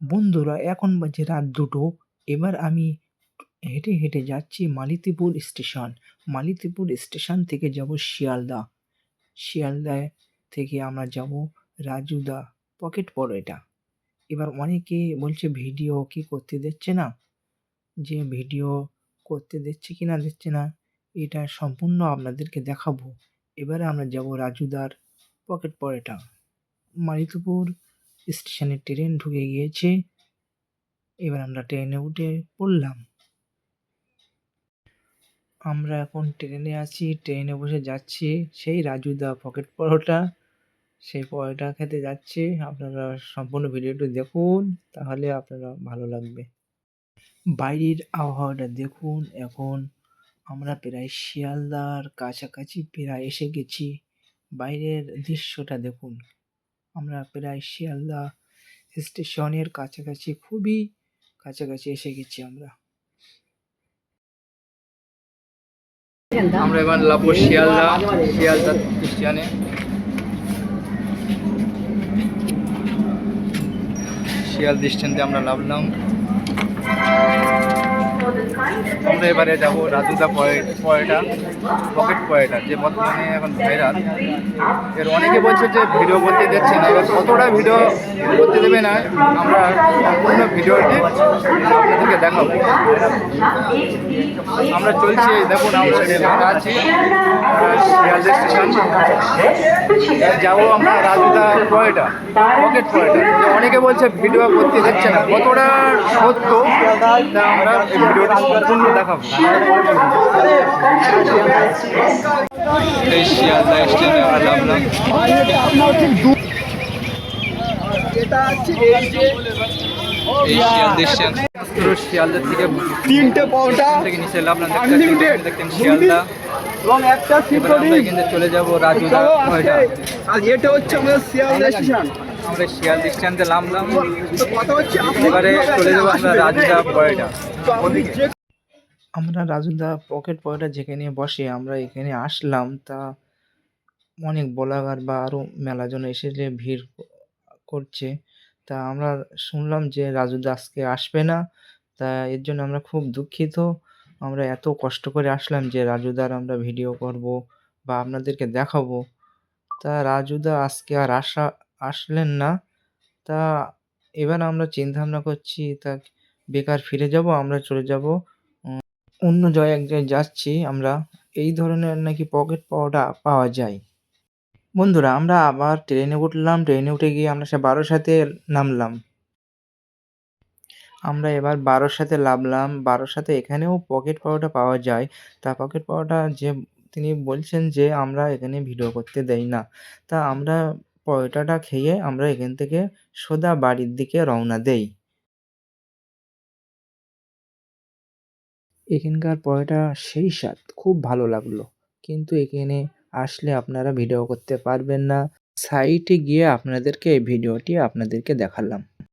বন্ধুরা, এখন বাজে রাত দুটো। এবার আমি হেঁটে হেঁটে যাচ্ছি মালিতিপুর স্টেশন। মালিতিপুর স্টেশন থেকে যাব শিয়ালদা। শিয়ালদা থেকে আমরা যাব রাজুদা পকেট পরোটা। এবার অনেকে বলছে, ভিডিও কি করতে দিচ্ছে না? যে ভিডিও করতে দিচ্ছে কি না দিচ্ছে না, এটা সম্পূর্ণ আপনাদেরকে দেখাবো। এবারে আমরা যাব রাজুদার পকেট পরোটা। মালিতপুর স্টেশনে ট্রেন ঢুকে গিয়েছে। এবার আমরা ট্রেনে উঠে পড়লাম। আমরা এখন ট্রেনে আছি, ট্রেনে বসে যাচ্ছি। সেই রাজুদা পকেট পরোটা, সেই পরোটা খেতে যাচ্ছি। আপনারা সম্পূর্ণ ভিডিওটি দেখুন, তাহলে আপনারা ভালো লাগবে। বাইরের আবহাওয়াটা দেখুন, এখন আমরা প্রায় শিয়ালদার কাছাকাছি প্রায় এসে গেছি। বাইরের দৃশ্যটা দেখুন। আমরা প্রায় শিয়ালদা স্টেশনের কাছাকাছি, খুবই কাছাকাছি এসে গেছি আমরা। আমরা এবার লাভবো শিয়ালদা শিয়ালদা স্টেশনে শিয়ালদা স্টেশনে আমরা নামলাম। আমরা এবারে যাব রাজুদা পয়েটা পকেট পয়েটা, যে বর্তমানে এখন ভাইরাল এর অনেকে বলছে যে ভিডিও করতে দিচ্ছে না, এবার কতটা ভিডিও করতে দেবে না, আমরা সম্পূর্ণ ভিডিওটি আপনাদেরকে দেখাবো। আমরা চলছি, দেখুন, আমরা আছি আহ, শিয়ালদা স্টেশন এবার যাব আমরা রাজুদা পয়েটা পকেট অনেকে বলছে ভিডিও করতে দিচ্ছে না। কতটা সত্য আমরা ভিডিওটা সম্পূর্ণ দেখাবো পুরো শিয়ালদা থেকে তিনটে পাউটা থেকে নিচে দেখতেন শিয়ালদা। এবং একটা এখানে চলে যাব রাজুদা আর এটা হচ্ছে আমাদের শিয়ালদা স্টেশন। আমরা শিয়ালদা স্ট্যান্ডে নামলাম। তো কথা হচ্ছে আপনি এবারে চলে যাব আমরা রাজুদা পয়েটা আমরা রাজুদা পকেট পরোটা যেখানে বসে আমরা এখানে আসলাম। তা অনেক ব্লগার বা আরও মেলাজন এসে যে ভিড় করছে। তা আমরা শুনলাম যে রাজুদা আজকে আসবে না। তা এর জন্য আমরা খুব দুঃখিত। আমরা এত কষ্ট করে আসলাম যে রাজুদার আমরা ভিডিও করব বা আপনাদেরকে দেখাবো। তা রাজুদা আজকে আর আসা, আসলেন না। তা এবার আমরা চিন্তা ভাবনা করছি, তা বেকার ফিরে যাব, আমরা চলে যাব। অন্য জায়গায় এক জায়গায় যাচ্ছি আমরা। এই ধরনের নাকি পকেট পাওয়াটা পাওয়া যায়। বন্ধুরা, আমরা আবার ট্রেনে উঠলাম। ট্রেনে উঠে গিয়ে আমরা সে বারোসাতে নামলাম। আমরা এবার বারোসাতে নামলাম বারোর সাথে এখানেও পকেট পাওয়াটা পাওয়া যায়। তা পকেট পাওয়াটা যে, তিনি বলছেন যে, আমরা এখানে ভিডিও করতে দেই না। তা আমরা পরোটাটা খেয়ে আমরা এখান থেকে সোদা বাড়ির দিকে রওনা দেই। এখানকার পরোটা সেই স্বাদ। খুব ভালো লাগল। কিন্তু এখানে আসলে আপনারা ভিডিও করতে পারবেন না। সাইটে গিয়ে আপনাদেরকে এই ভিডিওটি আপনাদেরকে দেখালাম।